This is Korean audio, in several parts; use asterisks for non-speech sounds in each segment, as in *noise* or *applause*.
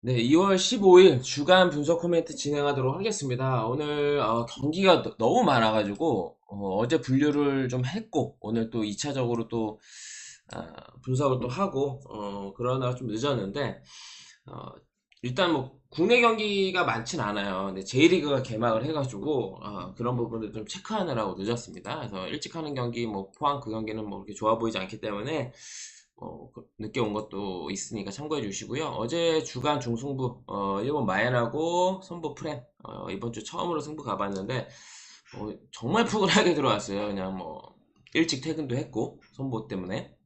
네, 2월 15일 주간 분석 코멘트 진행하도록 하겠습니다. 오늘 어, 경기가 너- 너무 많아가지고 어, 제 분류를 좀 했고 오늘 또 2차적으로 또 아, 분석을 또 하고 어, 그러나 좀 늦었는데 어, 일단 뭐 국내 경기가 많진 않아요. 근데 J리그가 개막을 해가지고 어, 그런 부분들 좀 체크하느라고 늦었습니다. 그래서 일찍 하는 경기 뭐 포항 그 경기는 뭐 그렇게 좋아 보이지 않기 때문에 어, 그- 늦게 온 것도 있으니까 참고해 주시고요. 어제 주간 중승부, 어, 일본 마엔하고 선부 프렌, 어, 이번 주 처음으로 승부 가봤는데, 어, 정말 푸근하게 들어왔어요. 그냥 뭐, 일찍 퇴근도 했고, 선부 때문에.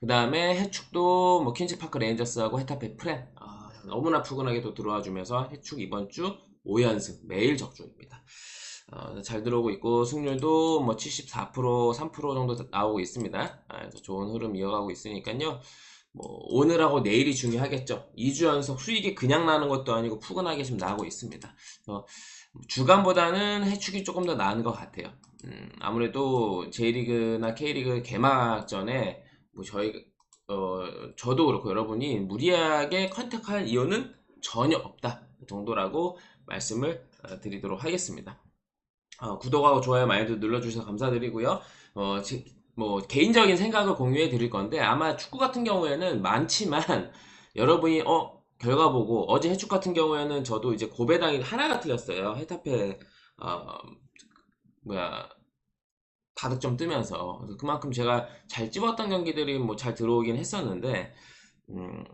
그 다음에 해축도 뭐, 퀸즈파크 레인저스하고 헤타페 프렌, 아, 너무나 푸근하게 또 들어와 주면서 해축 이번 주 5연승, 매일 적중입니다. 어, 잘 들어오고 있고 승률도 뭐 74%, 3% 정도 나오고 있습니다. 아, 좋은 흐름 이어가고 있으니까요. 뭐 오늘하고 내일이 중요하겠죠. 2주 연속 수익이 그냥 나는 것도 아니고 푸근하게 지금 나오고 있습니다. 주간보다는 해축이 조금 더 나은 것 같아요. 음, 아무래도 J리그나 K리그 개막 전에 뭐 저희 어, 저도 그렇고 여러분이 무리하게 컨택할 이유는 전혀 없다 정도라고 말씀을 어, 드리도록 하겠습니다. 어, 구독하고 좋아요 많이들 눌러주셔서 감사드리고요. 어, 제, 뭐 개인적인 생각을 공유해 드릴 건데 아마 축구 같은 경우에는 많지만 *laughs* 여러분이 어 결과 보고 어제 해축 같은 경우에는 저도 이제 고배당이 하나가 틀렸어요. 헤타페 어, 뭐야 다득점 뜨면서 그만큼 제가 잘 집었던 경기들이 뭐 잘 들어오긴 했었는데 음,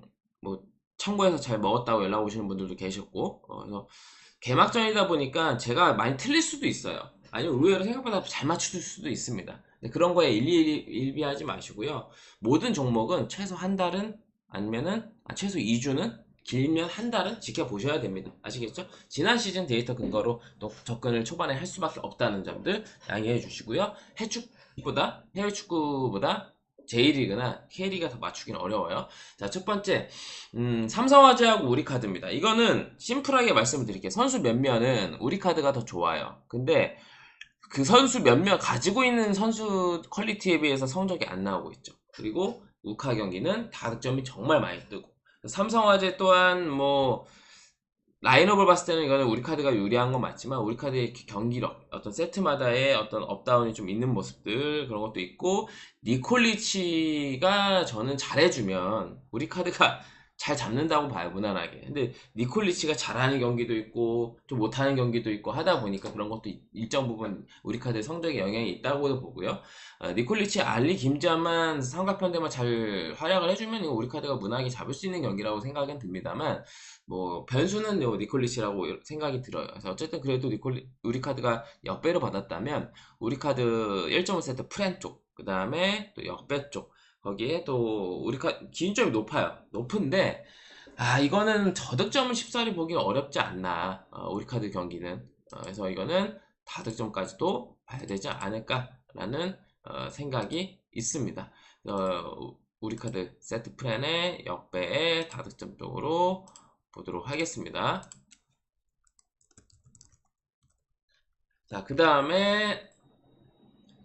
뭐 참고해서 잘 먹었다고 연락 오시는 분들도 계셨고 어, 그래서 개막전이다 보니까 제가 많이 틀릴 수도 있어요. 아니면 의외로 생각보다 잘 맞출 수도 있습니다. 근데 그런 거에 일비하지 마시고요. 모든 종목은 최소 한 달은 아니면은 아, 최소 2주는 길면 한 달은 지켜보셔야 됩니다. 아시겠죠? 지난 시즌 데이터 근거로 또 접근을 초반에 할 수밖에 없다는 점들 양해해 주시고요. 해축보다 해외 축구보다 J리그나 K리그가 더 맞추기는 어려워요. 자, 첫 번째, 음, 삼성화재하고 우리카드입니다. 이거는 심플하게 말씀을 드릴게요. 선수 몇몇은 우리카드가 더 좋아요. 근데 그 선수 몇몇 가지고 있는 선수 퀄리티에 비해서 성적이 안 나오고 있죠. 그리고 우카 경기는 다득점이 정말 많이 뜨고 삼성화재 또한 뭐 라인업을 봤을 때는 이거는 우리 카드가 유리한 건 맞지만 우리 카드의 경기력 어떤 세트마다의 어떤 업다운이 좀 있는 모습들 그런 것도 있고 니콜리치가 저는 잘해주면 우리 카드가 잘 잡는다고 봐요 무난하게 근데 니콜리치가 잘하는 경기도 있고 좀 못하는 경기도 있고 하다 보니까 그런 것도 일정 부분 우리 카드의 성적에 영향이 있다고 보고요 어, 니콜리치 알리 김자만 삼각편대만 잘 활약을 해주면 이거 우리 카드가 무난하게 잡을 수 있는 경기라고 생각은 듭니다만 뭐 변수는 요 니콜리치라고 생각이 들어요. 그래서 어쨌든 그래도 니콜리 우리 카드가 역배로 받았다면 우리 카드 1.5세트 프렌 쪽, 그 다음에 또 역배 쪽 거기에 또 우리 카 기준점이 높아요. 높은데 아 이거는 저득점을 쉽사리 보기 어렵지 않나 어, 우리 카드 경기는 어, 그래서 이거는 다득점까지도 봐야 되지 않을까라는 어, 생각이 있습니다. 어, 우리 카드 세트 프렌의 역배의 다득점 쪽으로 보도록 하겠습니다. 자, 그 다음에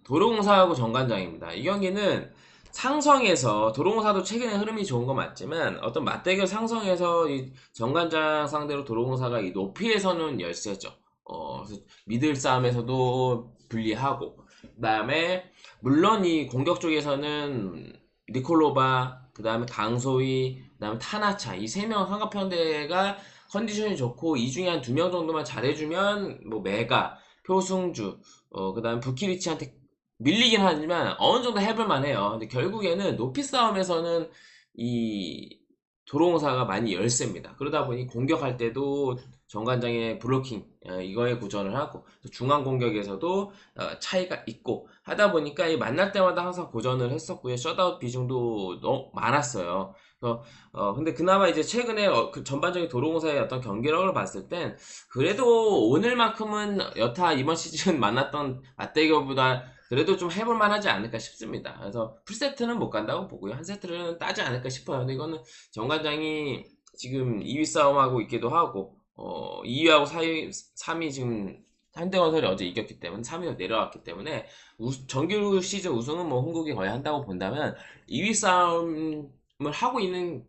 도로공사하고 정관장입니다. 이 경기는 상성에서 도로공사도 최근에 흐름이 좋은 건 맞지만 어떤 맞대결 상성에서 이 정관장 상대로 도로공사가 이 높이에서는 열세죠. 어, 미들 싸움에서도 불리하고 그 다음에 물론 이 공격 쪽에서는 니콜로바 그 다음에 강소희 그 다음에 타나차 이 세명 상가편대가 컨디션이 좋고 이 중에 한 두 명 정도만 잘해주면 뭐 메가 표승주 어, 그 다음에 부키리치한테 밀리긴 하지만 어느 정도 해볼 만 해요. 근데 결국에는 높이 싸움에서는 이 도로공사가 많이 열세입니다. 그러다 보니 공격할 때도 정관장의 블로킹 어, 이거에 구전을 하고 중앙 공격에서도 어, 차이가 있고 하다 보니까 이 만날 때마다 항상 고전을 했었고요. 셧아웃 비중도 너무 많았어요. 그래서 어 근데 그나마 이제 최근에 어, 그 전반적인 도로공사의 어떤 경기력을 봤을 땐 그래도 오늘만큼은 여타 이번 시즌 *laughs* 만났던 맞대결보다 그래도 좀 해볼 만 하지 않을까 싶습니다. 그래서 풀세트는 못 간다고 보고요. 한 세트는 따지 않을까 싶어요. 근데 이거는 정관장이 지금 2위 싸움하고 있기도 하고 어 2위하고 4위, 3위 지금 현대건설이 어제 이겼기 때문에 3위로 내려왔기 때문에 우, 정규 시즌 우승은 뭐 흥국이 거의 한다고 본다면 2위 싸움을 하고 있는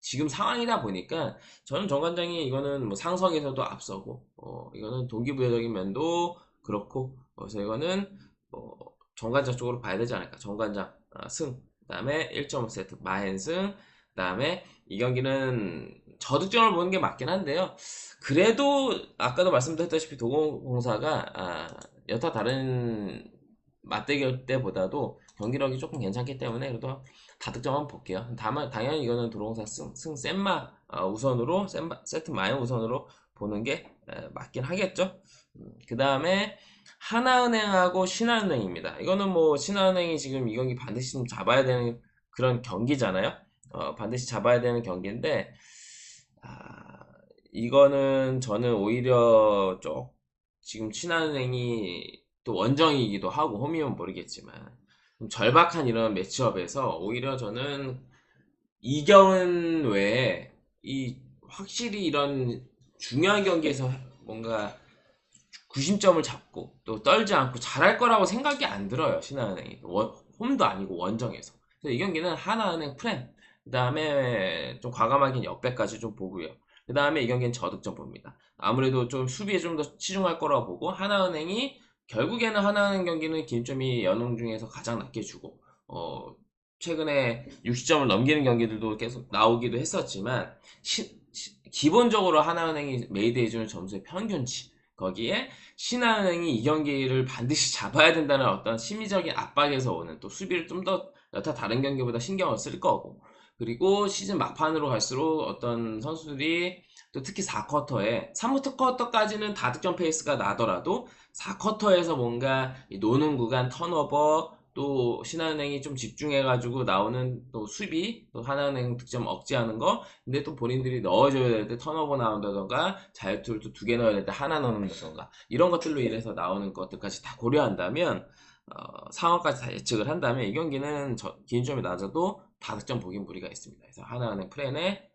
지금 상황이다 보니까 저는 정관장이 이거는 뭐 상성에서도 앞서고 어, 이거는 동기부여적인 면도 그렇고 그래서 이거는 뭐 정관장 쪽으로 봐야 되지 않을까 정관장 아, 승 그다음에 1.5 세트 마헨승 그다음에 이 경기는 저득점을 보는 게 맞긴 한데요 그래도 아까도 말씀드렸다시피 도공공사가 아, 여타 다른 맞대결 때보다도 경기력이 조금 괜찮기 때문에 그래도 다득점 한번 볼게요. 다만 당연히 이거는 도롱사 승, 승 센마 어, 우선으로 센마, 세트 마이 우선으로 보는 게 에, 맞긴 하겠죠. 음, 그 다음에 하나은행하고 신한은행입니다. 이거는 뭐 신한은행이 지금 이 경기 반드시 좀 잡아야 되는 그런 경기잖아요. 어, 반드시 잡아야 되는 경기인데 아, 이거는 저는 오히려 좀 지금 신한은행이 또 원정이기도 하고 홈이면 모르겠지만 좀 절박한 이런 매치업에서 오히려 저는 이경은 외에 이 확실히 이런 중요한 경기에서 뭔가 구심점을 잡고 또 떨지 않고 잘할 거라고 생각이 안 들어요 신한은행이. 원, 홈도 아니고 원정에서. 그래서 이 경기는 하나은행 프렌 그 다음에 좀 과감하긴 역배까지 좀 보고요. 그 다음에 이 경기는 저득점 봅니다. 아무래도 좀 수비에 좀 더 치중할 거라고 보고 하나은행이 결국에는 하나은행 경기는 김점이 연ung 중에서 가장 낮게 주고 어, 최근에 60점을 넘기는 경기들도 계속 나오기도 했었지만 시, 시, 기본적으로 하나은행이 메이드 해 주는 점수의 평균치 거기에 신한은행이 이 경기를 반드시 잡아야 된다는 어떤 심리적인 압박에서 오는 또 수비를 좀 더 여타 다른 경기보다 신경을 쓸 거고. 그리고 시즌 막판으로 갈수록 어떤 선수들이 또 특히 4쿼터에 3쿼터 쿼터까지는 다득점 페이스가 나더라도 4쿼터에서 뭔가 노는 구간 턴오버 또 신한은행이 좀 집중해가지고 나오는 또 수비 또 하나은행 득점 억제하는 거 근데 또 본인들이 넣어줘야 될 때 턴오버 나온다던가 자유투를 또 두 개 넣어야 될 때 하나 넣는다던가 이런 것들로 인해서 나오는 것들까지 다 고려한다면 어, 상황까지 다 예측을 한다면 이 경기는 저, 기준점이 낮아도 다득점 보긴 무리가 있습니다. 그래서 하나은행 프렌의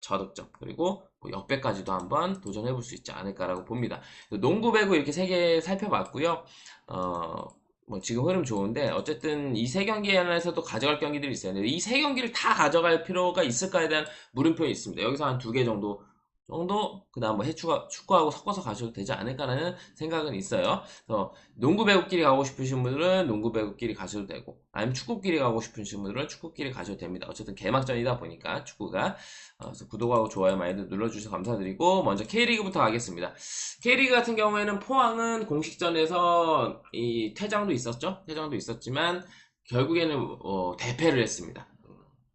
저득점 그리고 뭐 역배까지도 한번 도전해 볼 수 있지 않을까라고 봅니다. 농구 배구 이렇게 세 개 살펴봤고요. 어, 뭐 지금 흐름 좋은데 어쨌든 이 세 경기 안에서도 가져갈 경기들이 있어요. 이 세 경기를 다 가져갈 필요가 있을까에 대한 물음표가 있습니다. 여기서 한 두 개 정도 정도 그다음 뭐 해축하, 축구하고 섞어서 가셔도 되지 않을까라는 생각은 있어요. 그래서 농구 배구끼리 가고 싶으신 분들은 농구 배구끼리 가셔도 되고 아니면 축구끼리 가고 싶으신 분들은 축구끼리 가셔도 됩니다. 어쨌든 개막전이다 보니까 축구가 어, 그래서 구독하고 좋아요 많이 눌러주셔서 감사드리고 먼저 K리그부터 가겠습니다. K리그 같은 경우에는 포항은 공식전에서 이 퇴장도 있었죠. 퇴장도 있었지만 결국에는 어, 대패를 했습니다.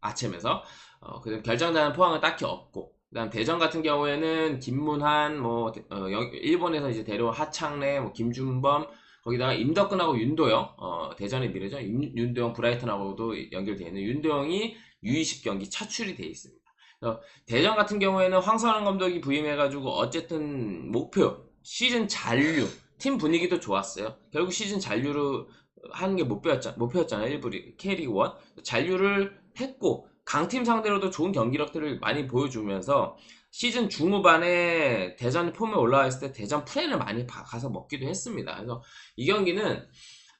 아침에서 어, 결정자는 포항은 딱히 없고 그다음 대전 같은 경우에는 김문환 뭐 어, 일본에서 이제 데려온 하창래 뭐 김준범 거기다가 임덕근하고 윤도영 어, 대전의 미래죠 윤도영 브라이튼하고도 연결되어 있는 윤도영이 U20 경기 차출이 되어 있습니다. 대전 같은 경우에는 황선환 감독이 부임해가지고 어쨌든 목표 시즌 잔류 팀 분위기도 좋았어요. 결국 시즌 잔류를 하는 게 목표였잖, 목표였잖아요. 일부 K리그 1 잔류를 했고 강팀 상대로도 좋은 경기력들을 많이 보여주면서 시즌 중후반에 대전 폼에 올라와 있을 때 대전 프레를 많이 가서 먹기도 했습니다. 그래서 이 경기는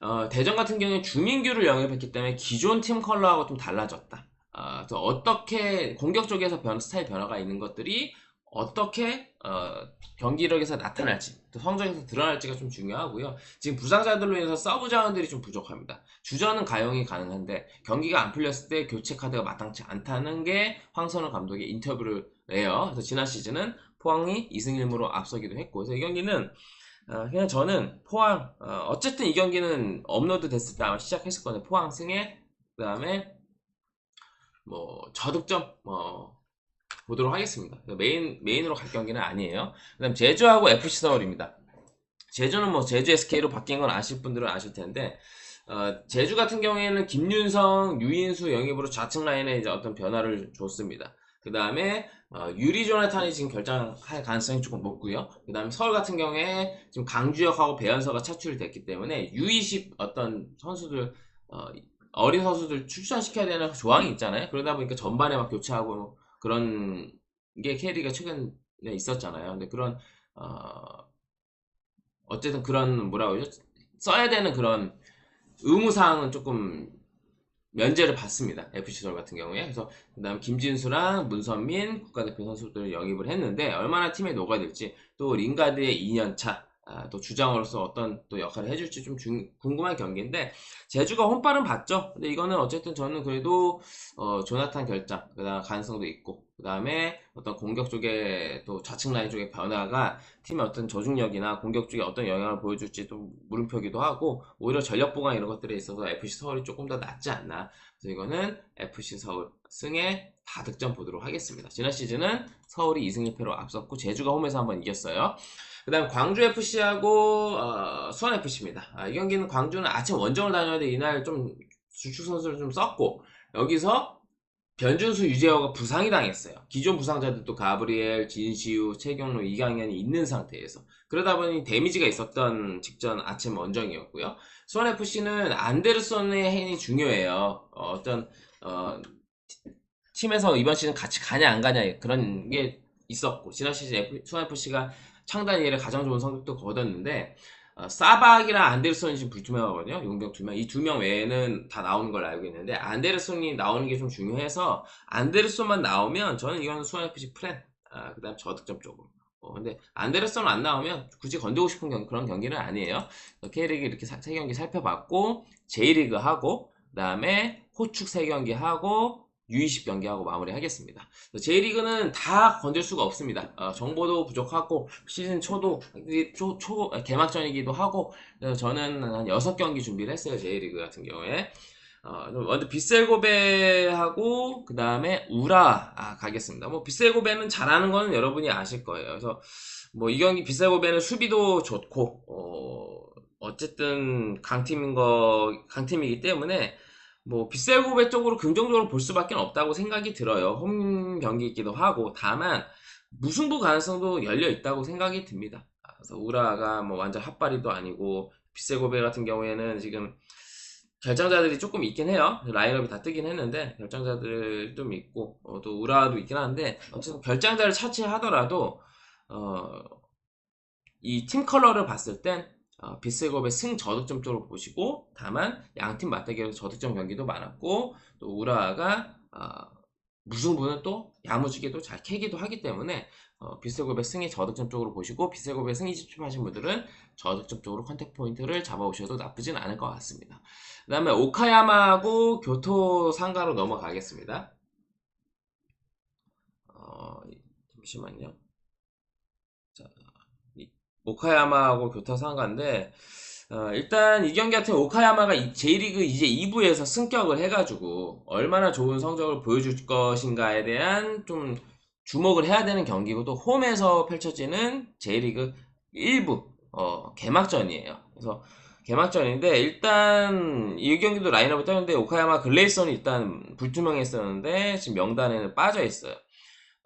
어, 대전 같은 경우에 주민규를 영입했기 때문에 기존 팀 컬러하고 좀 달라졌다. 어, 어떻게 공격 쪽에서 변, 스타일 변화가 있는 것들이 어떻게 어, 경기력에서 나타날지 또 성적에서 드러날지가 좀 중요하고요. 지금 부상자들로 인해서 서브 자원들이 좀 부족합니다. 주전은 가용이 가능한데 경기가 안 풀렸을 때 교체 카드가 마땅치 않다는 게 황선우 감독의 인터뷰를 해요. 그래서 지난 시즌은 포항이 2승 1무로 앞서기도 했고 그래서 이 경기는 어, 그냥 저는 포항 어, 쨌든이 경기는 업로드 됐을 때 아마 시작했을 거예요. 포항 승에 그 다음에 뭐 저득점 뭐 보도록 하겠습니다. 메인, 메인으로 갈 경기는 아니에요. 그 다음 제주하고 FC 서울입니다. 제주는 뭐 제주 SK로 바뀐 건 아실 분들은 아실 텐데, 어, 제주 같은 경우에는 김윤성, 유인수 영입으로 좌측 라인에 이제 어떤 변화를 줬습니다. 그 다음에 어, 유리 조나탄이 지금 결정할 가능성이 조금 높고요. 그 다음에 서울 같은 경우에 지금 강주혁하고 배현서가 차출이 됐기 때문에 U20 어떤 선수들 어, 어린 선수들 출전시켜야 되는 조항이 있잖아요. 그러다 보니까 전반에 막 교체하고 그런 게 K리가 최근에 있었잖아요. 근데 그런 어 어쨌든 그런 뭐라고 그러죠? 써야 되는 그런 의무 사항은 조금 면제를 받습니다. FC 서울 같은 경우에. 그래서 그다음 김진수랑 문선민 국가대표 선수들을 영입을 했는데 얼마나 팀에 녹아들지 또 링가드의 2년차 아, 또 주장으로서 어떤 또 역할을 해줄지 좀 중- 궁금한 경기인데 제주가 홈발은 봤죠. 근데 이거는 어쨌든 저는 그래도 어, 조나탄 결장 그다음 가능성도 있고 그다음에 어떤 공격 쪽에 또 좌측 라인 쪽의 변화가 팀의 어떤 조직력이나 공격 쪽에 어떤 영향을 보여줄지 또 물음표기도 하고 오히려 전력 보강 이런 것들에 있어서 FC 서울이 조금 더 낫지 않나. 그래서 이거는 FC 서울 승의 다득점 보도록 하겠습니다. 지난 시즌은 서울이 2승 1패로 앞섰고 제주가 홈에서 한번 이겼어요. 그 다음 광주 FC하고 어, 수원 FC입니다. 아, 이 경기는 광주는 아침 원정을 다녀야 이날 좀 주축 선수를 좀 썼고 여기서 변준수 유재호가 부상이 당했어요. 기존 부상자들도 가브리엘, 진시우, 최경로, 이강현이 있는 상태에서 그러다 보니 데미지가 있었던 직전 아침 원정이었고요. 수원 FC는 안데르손의 행이 중요해요. 어, 떤 어, 팀에서 이번 시즌 같이 가냐 안 가냐 그런 게 있었고 지난 시즌 F, 수원 FC가 창단 이래 가장 좋은 성적도 거뒀는데 어, 사박이랑 안데르손이 지금 불투명하거든요. 용병 두 명. 이 두 명 외에는 다 나오는 걸 알고 있는데 안데르손이 나오는 게 좀 중요해서 안데르손만 나오면 저는 이건 수원 FC 프렌 아, 그다음 저득점 쪽으로. 어, 근데 안데르손 안 나오면 굳이 건들고 싶은 경, 그런 경기는 아니에요. K리그 이렇게 사- 세 경기 살펴봤고 J리그 하고 그다음에 호축 세 경기 하고 U20 경기하고 마무리하겠습니다. J리그는 다 건들 수가 없습니다. 어, 정보도 부족하고 시즌 초도 초, 초 개막전이기도 하고 저는 한 6경기 준비를 했어요. J리그 같은 경우에. 어, 먼저 빗셀고베하고 그 다음에 우라 아, 가겠습니다. 뭐 빗셀고베는 잘하는 거는 여러분이 아실 거예요. 그래서 뭐 이 경기 빗셀고베는 수비도 좋고 어, 어쨌든 강팀인 거 강팀이기 때문에 뭐 빗셀고베 쪽으로 긍정적으로 볼 수밖에 없다고 생각이 들어요. 홈 경기이기도 하고 다만 무승부 가능성도 열려 있다고 생각이 듭니다. 아, 그래서 우라가 뭐 완전 핫바리도 아니고 빗셀고베 같은 경우에는 지금 결정자들이 조금 있긴 해요. 라인업이 다 뜨긴 했는데 결정자들 좀 있고 어, 또 우라도 있긴 한데 어쨌든 결정자를 차치하더라도 어, 이 팀 컬러를 봤을 땐 어, 빗셀곱의 승 저득점 쪽으로 보시고 다만 양팀 맞대결에서 저득점 경기도 많았고 또 우라가 어, 무승부는 또 야무지게 도 잘 캐기도 하기 때문에 어, 빗셀곱의 승의 저득점 쪽으로 보시고 빗셀곱의 승이 집중하신 분들은 저득점 쪽으로 컨택 포인트를 잡아오셔도 나쁘진 않을 것 같습니다. 그 다음에 오카야마하고 교토 상가로 넘어가겠습니다. 어, 잠시만요. 오카야마하고 교토 상가인데 어, 일단 이 경기 같은 오카야마가 이- J리그 이제 2부에서 승격을 해가지고 얼마나 좋은 성적을 보여줄 것인가에 대한 좀 주목을 해야 되는 경기고 또 홈에서 펼쳐지는 J리그 1부 어, 개막전이에요. 그래서 개막전인데 일단 이 경기도 라인업을 떴는데 오카야마 글레이선이 일단 불투명했었는데 지금 명단에는 빠져 있어요.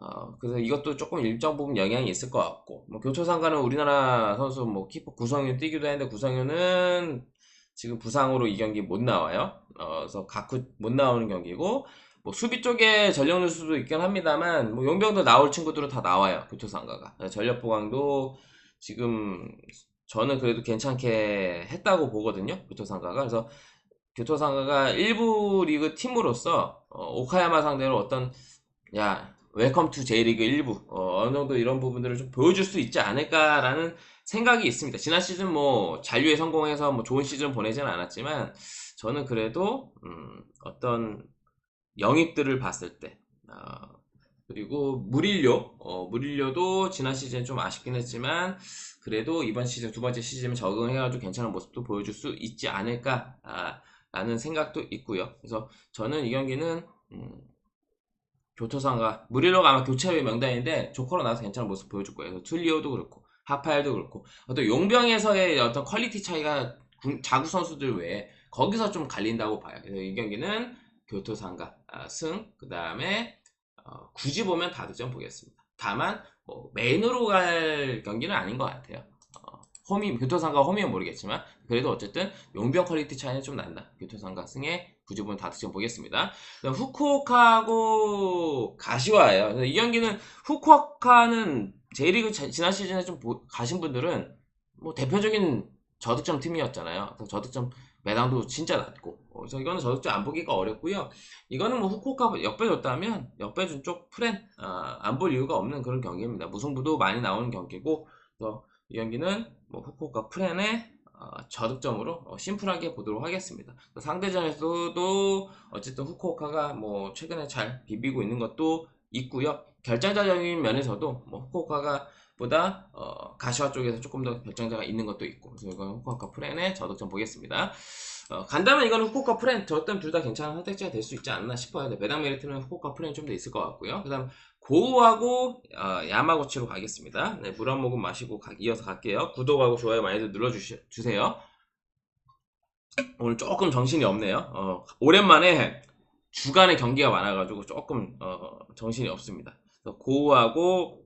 어, 그래서 이것도 조금 일정 부분 영향이 있을 것 같고 뭐 교토상가는 우리나라 선수 뭐 키퍼 구성윤 뛰기도 했는데 구성윤은 지금 부상으로 이 경기 못 나와요. 어, 그래서 가쿠 못 나오는 경기고 뭐 수비 쪽에 전력 누수도 있긴 합니다만 뭐 용병도 나올 친구들은 다 나와요. 교토상가가 전력 보강도 지금 저는 그래도 괜찮게 했다고 보거든요. 교토상가가. 그래서 교토상가가 일부 리그 팀으로서 어, 오카야마 상대로 어떤 야 웰컴 투 J리그 1부 어, 느 정도 이런 부분들을 좀 보여줄 수 있지 않을까라는 생각이 있습니다. 지난 시즌 뭐 잔류에 성공해서 뭐 좋은 시즌 보내지는 않았지만 저는 그래도 음, 어떤 영입들을 봤을 때 어, 그리고 무릴료 어, 무릴료도 지난 시즌 좀 아쉽긴 했지만 그래도 이번 시즌 두 번째 시즌에 적응해가지고 괜찮은 모습도 보여줄 수 있지 않을까 아, 라는 생각도 있고요. 그래서 저는 이 경기는 음, 교토상가 무릴로가 아마 교체 명단인데 조커로 나와서 괜찮은 모습 보여줄 거예요. 툴리오도 그렇고 하파엘도 그렇고 어떤 용병에서의 어떤 퀄리티 차이가 군- 자국 선수들 외에 거기서 좀 갈린다고 봐요. 그래서 이 경기는 교토상가 아, 승, 그 다음에 어, 굳이 보면 다 득점 보겠습니다. 다만 뭐 메인으로 갈 경기는 아닌 것 같아요. 어, 홈이 교토상가 홈이면 모르겠지만 그래도 어쨌든 용병 퀄리티 차이는 좀 난다. 교토상가 굳이 보면 다득점 보겠습니다. 그다음 후쿠오카하고 가시와예요. 이 경기는 후쿠오카는 J리그 자- 지난 시즌에 좀 보- 가신 분들은 뭐 대표적인 저득점 팀이었잖아요. 저득점 매당도 진짜 낮고 어, 그래서 이거는 저격자 안 보기가 어렵고요. 이거는 뭐 후쿠오카 역배줬다면 역배준 쪽 프렌 아, 안볼 이유가 없는 그런 경기입니다. 무승부도 많이 나오는 경기고 그래서 이 경기는 뭐 후쿠오카 프렌의 어, 저득점으로 어, 심플하게 보도록 하겠습니다. 상대전에서도 어쨌든 후쿠오카가 뭐 최근에 잘 비비고 있는 것도 있고요. 결정자적인 면에서도 뭐 후쿠오카가 보다 어, 가시화 쪽에서 조금 더 결정자가 있는 것도 있고 그래서 이건 후쿠오카 프렌의 저득점 보겠습니다. 어, 간다면 이건 후쿠오카 프렌 저점 둘 다 괜찮은 선택지가 될 수 있지 않나 싶어요. 네, 배당 메리트는 후쿠오카 프렌이 좀 더 있을 것 같고요. 그 다음 고우하고 어, 야마고치로 가겠습니다. 네, 물 한 모금 마시고 가, 이어서 갈게요. 구독하고 좋아요 많이들 눌러주세요. 오늘 조금 정신이 없네요. 어, 오랜만에 주간에 경기가 많아가지고 조금 어, 정신이 없습니다. 고우하고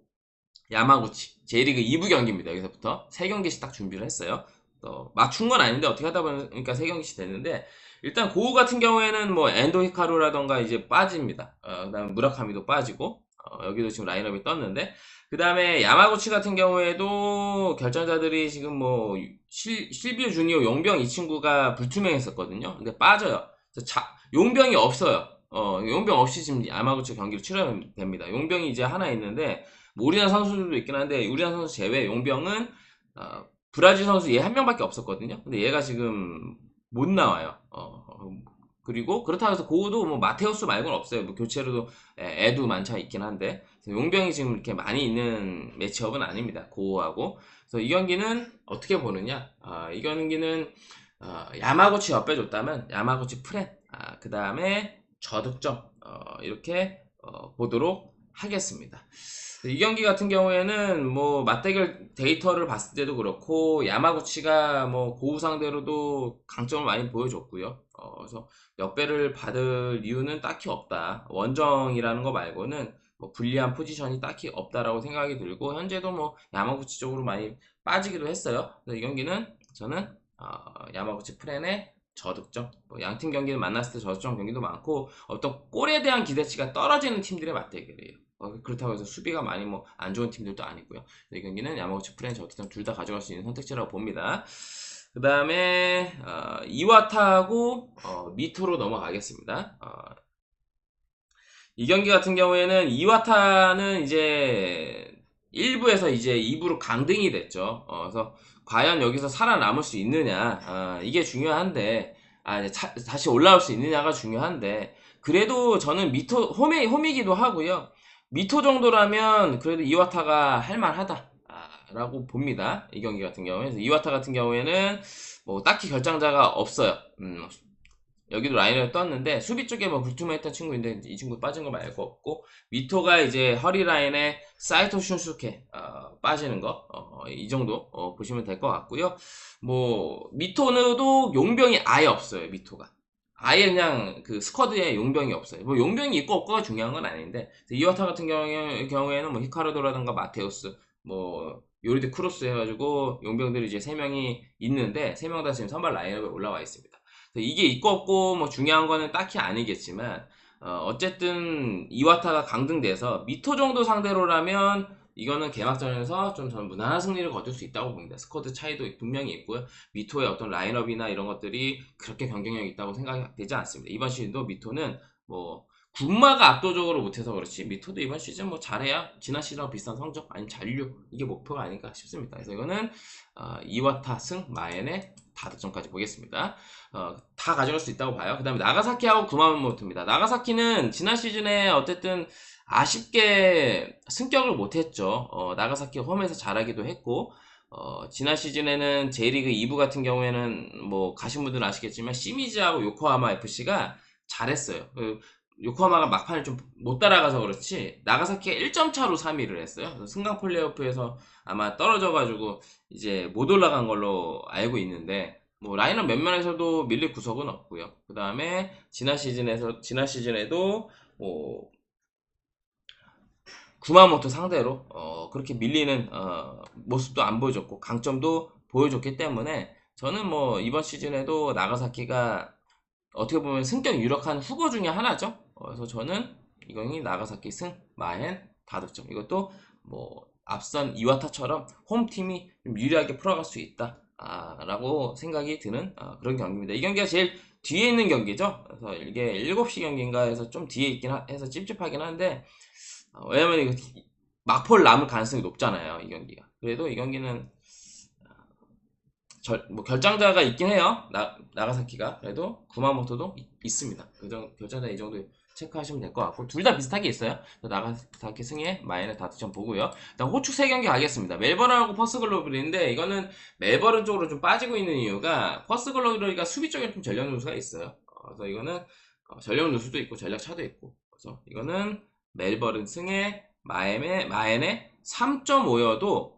야마구치 J리그 2부 경기입니다. 여기서부터 3경기씩 딱 준비를 했어요. 어, 맞춘 건 아닌데 어떻게 하다 보니까 3경기씩 됐는데 일단 고우 같은 경우에는 뭐 엔도 히카루라던가 이제 빠집니다. 어, 그다음 무라카미도 빠지고 어, 여기도 지금 라인업이 떴는데 그 다음에 야마구치 같은 경우에도 결정자들이 지금 뭐 실, 실비오 주니오 용병 이 친구가 불투명했었거든요. 근데 빠져요. 자, 용병이 없어요. 어, 용병 없이 지금 야마구치 경기를 치러야 됩니다. 용병이 이제 하나 있는데 뭐 우리나라 선수들도 있긴 한데 우리나라 선수 제외 용병은 어, 브라질 선수 얘 한 명밖에 없었거든요. 근데 얘가 지금 못 나와요. 어, 그리고 그렇다고 해서 고우도 뭐 마테우스 말고는 없어요. 뭐 교체로도 애도 많차 있긴 한데 용병이 지금 이렇게 많이 있는 매치업은 아닙니다. 고우하고 그래서 이 경기는 어떻게 보느냐? 어, 이 경기는 어, 야마고치 옆에 줬다면 야마고치 프렌 아, 그 다음에 저득점 어, 이렇게 어, 보도록 하겠습니다. 이 경기 같은 경우에는 뭐 맞대결 데이터를 봤을 때도 그렇고 야마구치가 뭐 고우 상대로도 강점을 많이 보여줬고요. 어, 그래서 역배를 받을 이유는 딱히 없다. 원정이라는 거 말고는 뭐 불리한 포지션이 딱히 없다라고 생각이 들고 현재도 뭐 야마구치 쪽으로 많이 빠지기도 했어요. 그래서 이 경기는 저는 어, 야마구치 프렌의 저득점 뭐 양팀 경기를 만났을 때 저득점 경기도 많고 어떤 골에 대한 기대치가 떨어지는 팀들의 맞대결이에요. 어, 그렇다고 해서 수비가 많이 뭐 안 좋은 팀들도 아니고요. 이 경기는 야마구치 프렌즈 어떻든 둘다 가져갈 수 있는 선택지라고 봅니다. 그 다음에 어, 이와타하고 어, 미토로 넘어가겠습니다. 어, 이 경기 같은 경우에는 이와타는 이제 1부에서 이제 2부로 강등이 됐죠. 어, 그래서 과연 여기서 살아남을 수 있느냐 아, 이게 중요한데 아, 차, 다시 올라올 수 있느냐가 중요한데 그래도 저는 미토 홈이 홈이기도 하고요. 미토 정도라면 그래도 이와타가 할만하다. 라고 봅니다. 이 경기 같은 경우에. 이와타 같은 경우에는 뭐 딱히 결정자가 없어요. 음, 여기도 라인을 떴는데 수비 쪽에 뭐 불투명했던 친구인데 이 친구 빠진 거 말고 없고 미토가 이제 허리 라인에 사이토 슌슈케 어, 빠지는 거 어, 이 정도 어, 보시면 될 것 같고요. 뭐 미토는도 용병이 아예 없어요. 미토가 아예 그냥 그 스쿼드에 용병이 없어요. 뭐 용병이 있고 없고가 중요한 건 아닌데 이와타 같은 경우에, 경우에는 뭐 히카르도라든가 마테우스 뭐 요리드 크로스 해가지고 용병들이 이제 세 명이 있는데 세명다 지금 선발 라인업에 올라와 있습니다. 이게 있고 없고 뭐 중요한 거는 딱히 아니겠지만 어, 쨌든 이와타가 강등돼서 미토 정도 상대로라면 이거는 개막전에서 좀 저는 무난한 승리를 거둘 수 있다고 봅니다. 스쿼드 차이도 분명히 있고요. 미토의 어떤 라인업이나 이런 것들이 그렇게 경쟁력이 있다고 생각되지 않습니다. 이번 시즌도 미토는 뭐 군마가 압도적으로 못해서 그렇지 미토도 이번 시즌 뭐 잘해야 지난 시즌과 비슷한 성적 아니면 잔류 이게 목표가 아닐까 싶습니다. 그래서 이거는 어, 이와타 승 마엔의 다득점까지 보겠습니다. 어, 다 가져갈 수 있다고 봐요. 그 다음에 나가사키하고 구마모토입니다. 나가사키는 지난 시즌에 어쨌든 아쉽게 승격을 못했죠. 어, 나가사키 홈에서 잘하기도 했고 어, 지난 시즌에는 J리그 2부 같은 경우에는 뭐 가신 분들은 아시겠지만 시미즈하고 요코하마 FC가 잘했어요. 그 요코하마가 막판을 좀 못 따라가서 그렇지 나가사키가 1점 차로 3위를 했어요. 승강 플레이오프에서 아마 떨어져가지고 이제 못 올라간 걸로 알고 있는데 뭐 라인업 몇 면에서도 밀릴 구석은 없고요. 그 다음에 지난 시즌에서 지난 시즌에도 뭐 구마모토 상대로 어, 그렇게 밀리는 어, 모습도 안 보여줬고 강점도 보여줬기 때문에 저는 뭐 이번 시즌에도 나가사키가 어떻게 보면 승격 유력한 후보 중에 하나죠. 어, 그래서 저는 이건이 나가사키 승 마엔 다득점 이것도 뭐 앞선 이와타처럼 홈팀이 유리하게 풀어갈 수 있다. 라고 생각이 드는 아, 그런 경기입니다. 이 경기가 제일 뒤에 있는 경기죠. 그래서 이게 7시 경기인가 해서 좀 뒤에 있긴 하, 해서 찝찝하긴 한데 어, 왜냐면 이거 막폴 남을 가능성이 높잖아요. 이 경기가. 그래도 이 경기는 절, 뭐 결장자가 있긴 해요. 나, 나가사키가. 그래도 구마모토도 있, 습니다 그 정, 결장자 이 정도 체크하시면 될 것 같고 둘 다 비슷하게 있어요. 나가사키 승에 마이너 다트점 보고요. 일단 호축 세 경기 가겠습니다. 멜버른하고 퍼스 글로벌인데 이거는 멜버른 쪽으로 좀 빠지고 있는 이유가 퍼스 글로벌이가 수비 쪽에 좀 전력 누수가 있어요. 어, 그래서 이거는 어, 전력 누수도 있고 전력 차도 있고 그래서 이거는 멜버른 승에 마엠의 마엔의 3.5여도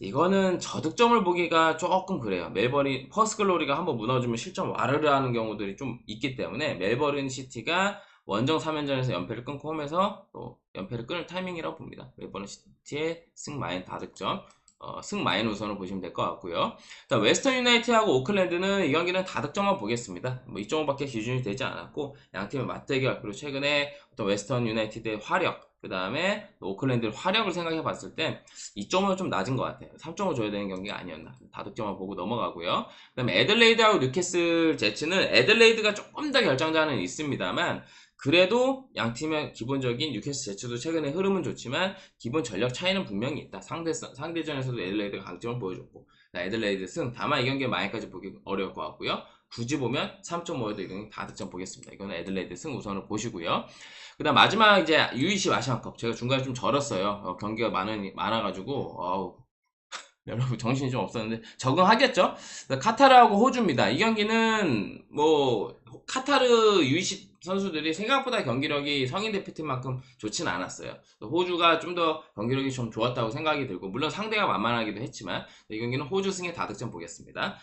이거는 저득점을 보기가 조금 그래요. 멜버른 퍼스글로리가 한번 무너지면 실점 와르르 하는 경우들이 좀 있기 때문에 멜버른 시티가 원정 3연전에서 연패를 끊고 오면서 또 연패를 끊을 타이밍이라고 봅니다. 멜버른 시티의 승 마인 다득점. 어, 승 마인 우선을 보시면 될 것 같고요. 일단 웨스턴 유나이트하고 오클랜드는 이 경기는 다득점만 보겠습니다. 뭐 2.5밖에 기준이 되지 않았고 양 팀의 맞대결 그리고 최근에 어떤 웨스턴 유나이티드의 화력 그 다음에 오클랜드의 화력을 생각해 봤을 때 2.5는 좀 낮은 것 같아요. 3.5 줘야 되는 경기가 아니었나. 다득점만 보고 넘어가고요. 그 다음에 애들레이드하고 뉴캐슬 제츠는 애들레이드가 조금 더 결정자는 있습니다만 그래도 양 팀의 기본적인 뉴캐슬 제츠도 최근에 흐름은 좋지만 기본 전력 차이는 분명히 있다. 상대 상대전에서도 애들레이드가 강점을 보여줬고 애들레이드 승 다만 이 경기에 많이까지 보기 어려울 것 같고요. 굳이 보면 3.5에도 이건 다 득점 보겠습니다. 이거는 애들레이드 승 우선을 보시고요. 그 다음 마지막 이제 UEC 아시안컵 제가 중간에 좀 절었어요. 어, 경기가 많은, 많아가지고 어우 여러분 정신이 좀 없었는데 적응하겠죠? 카타르하고 호주입니다. 이 경기는 뭐 카타르 UEC 선수들이 생각보다 경기력이 성인 대표팀만큼 좋지는 않았어요. 호주가 좀 더 경기력이 좀 좋았다고 생각이 들고 물론 상대가 만만하기도 했지만 이 경기는 호주 승의 다득점 보겠습니다.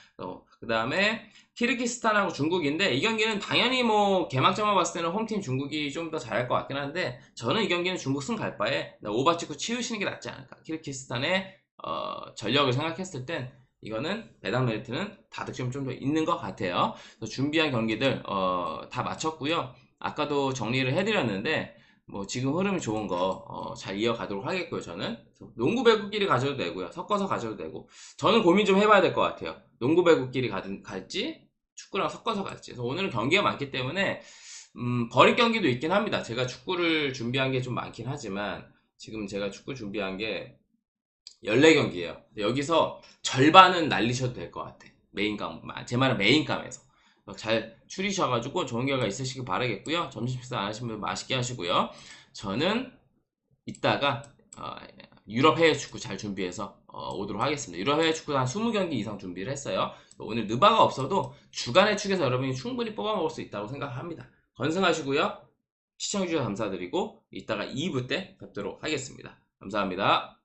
그 다음에 키르기스탄하고 중국인데 이 경기는 당연히 뭐 개막전만 봤을 때는 홈팀 중국이 좀 더 잘할 것 같긴 한데 저는 이 경기는 중국 승 갈 바에 오바 찍고 치우시는 게 낫지 않을까. 키르기스탄의 어, 전력을 생각했을 땐 이거는 배당 메리트는 다득점 좀 더 있는 것 같아요. 준비한 경기들 어, 다 마쳤고요. 아까도 정리를 해드렸는데 뭐 지금 흐름이 좋은 거잘 어, 이어가도록 하겠고요. 저는 농구 배구끼리 가져도 되고요. 섞어서 가져도 되고 저는 고민 좀 해봐야 될 것 같아요. 농구 배구끼리 가든 갈지 축구랑 섞어서 갈지. 그래서 오늘은 경기가 많기 때문에 음, 버릴 경기도 있긴 합니다. 제가 축구를 준비한 게 좀 많긴 하지만 지금 제가 축구 준비한 게 14경기예요. 여기서 절반은 날리셔도 될 것 같아. 메인감, 제 말은 메인감에서. 잘 추리셔가지고 좋은 결과 있으시길 바라겠고요. 점심 식사 안 하시면 맛있게 하시고요. 저는 이따가 어, 유럽 해외 축구 잘 준비해서 어, 오도록 하겠습니다. 유럽 해외 축구 한 20경기 이상 준비를 했어요. 오늘 느바가 없어도 주간의 축에서 여러분이 충분히 뽑아먹을 수 있다고 생각합니다. 건승하시고요. 시청해주셔서 감사드리고 이따가 2부 때 뵙도록 하겠습니다. 감사합니다.